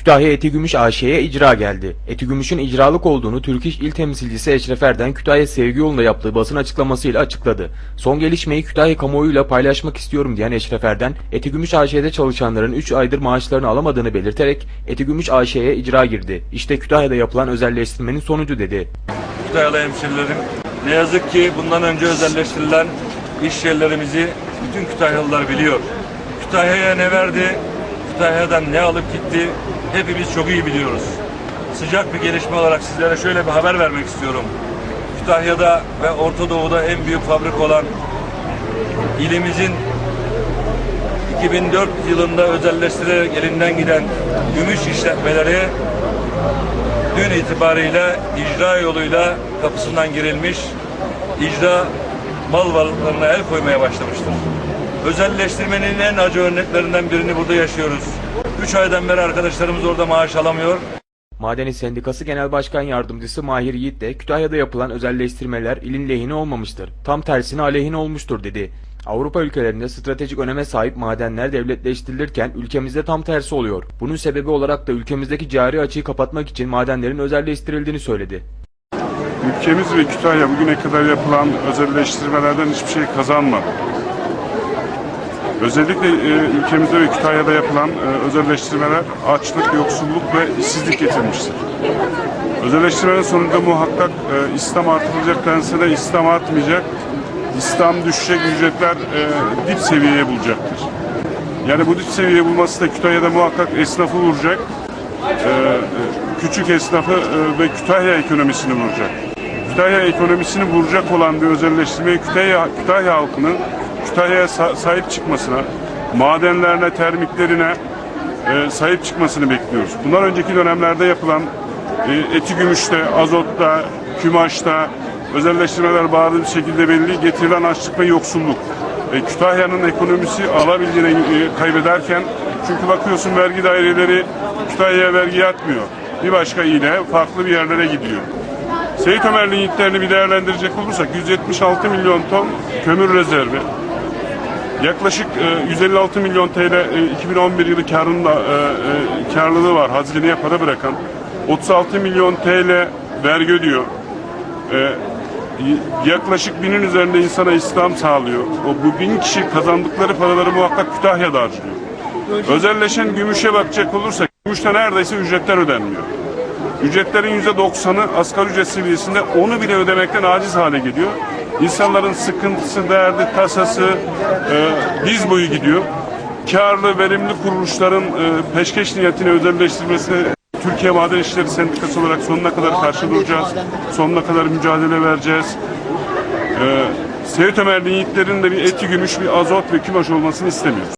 Kütahya Etigümüş AŞ'ye icra geldi. Etigümüş'ün icralık olduğunu Türk İş İl Temsilcisi Eşref Erden Kütahya Sevgi Yolu'nda yaptığı basın açıklamasıyla açıkladı. Son gelişmeyi Kütahya kamuoyuyla paylaşmak istiyorum diyen Eşref Erden, Etigümüş AŞ'de çalışanların 3 aydır maaşlarını alamadığını belirterek Etigümüş AŞ'ye icra girdi. İşte Kütahya'da yapılan özelleştirmenin sonucu dedi. Kütahyalı hemşerilerim. Ne yazık ki bundan önce özelleştirilen iş yerlerimizi bütün Kütahyalılar biliyor. Kütahya'ya ne verdi, Kütahya'dan ne alıp gitti hepimiz çok iyi biliyoruz. Sıcak bir gelişme olarak sizlere şöyle bir haber vermek istiyorum. Kütahya'da ve Orta Doğu'da en büyük fabrik olan ilimizin 2004 yılında özelleştirerek elinden giden gümüş işletmeleri dün itibariyle icra yoluyla kapısından girilmiş, icra mal varlıklarına el koymaya başlamıştır. Özelleştirmenin en acı örneklerinden birini burada yaşıyoruz. Üç aydan beri arkadaşlarımız orada maaş alamıyor. Maden İş Sendikası Genel Başkan Yardımcısı Mahir Yiğit de Kütahya'da yapılan özelleştirmeler ilin lehine olmamıştır. Tam tersine aleyhine olmuştur dedi. Avrupa ülkelerinde stratejik öneme sahip madenler devletleştirilirken ülkemizde tam tersi oluyor. Bunun sebebi olarak da ülkemizdeki cari açığı kapatmak için madenlerin özelleştirildiğini söyledi. Ülkemiz ve Kütahya bugüne kadar yapılan özelleştirmelerden hiçbir şey kazanmadı. Özellikle e, ülkemizde ve Kütahya'da yapılan e, özelleştirmeler açlık, yoksulluk ve işsizlik getirmiştir. Özelleştirmenin sonunda muhakkak e, İslam artırılacak dense de İslam artmayacak. İslam düşecek ücretler e, dip seviyeye bulacaktır. Yani bu dip seviyeye bulması da Kütahya'da muhakkak esnafı vuracak. E, e, küçük esnafı e, ve Kütahya ekonomisini vuracak. Kütahya ekonomisini vuracak olan bir özelleştirmeyi Kütahya, Kütahya halkının Kütahya'ya sa- sahip çıkmasına, madenlerine, termiklerine e, sahip çıkmasını bekliyoruz. Bundan önceki dönemlerde yapılan e, eti gümüşte, azotta, kümaşta özelleştirmeler bariz bir şekilde belli. Getirilen açlık ve yoksulluk. E, Kütahya'nın ekonomisi alabildiğine e, kaybederken çünkü bakıyorsun vergi daireleri Kütahya'ya vergi yatmıyor. Bir başka ile farklı bir yerlere gidiyor. Seyit Ömer linyitlerini bir değerlendirecek olursak 176 milyon ton kömür rezervi, yaklaşık e, 156 milyon TL e, 2011 yılı karında, e, e, karlılığı var hazineye para bırakan, 36 milyon TL vergi ödüyor. E, yaklaşık binin üzerinde insana İslam sağlıyor. O bu bin kişi kazandıkları paraları muhakkak Kütahya'da harcıyor. Özelleşen gümüşe bakacak olursak gümüşte neredeyse ücretler ödenmiyor. Ücretlerin yüzde doksanı asgari ücret seviyesinde onu bile ödemekten aciz hale geliyor. İnsanların sıkıntısı, derdi, tasası e, diz boyu gidiyor. Karlı, verimli kuruluşların e, peşkeş niyetine özelleştirmesine Türkiye Maden İşleri Sendikası olarak sonuna kadar karşı duracağız. Sonuna kadar mücadele vereceğiz. E, Seyit Ömer linyitlerin de bir eti gümüş, bir azot ve kümaş olmasını istemiyoruz.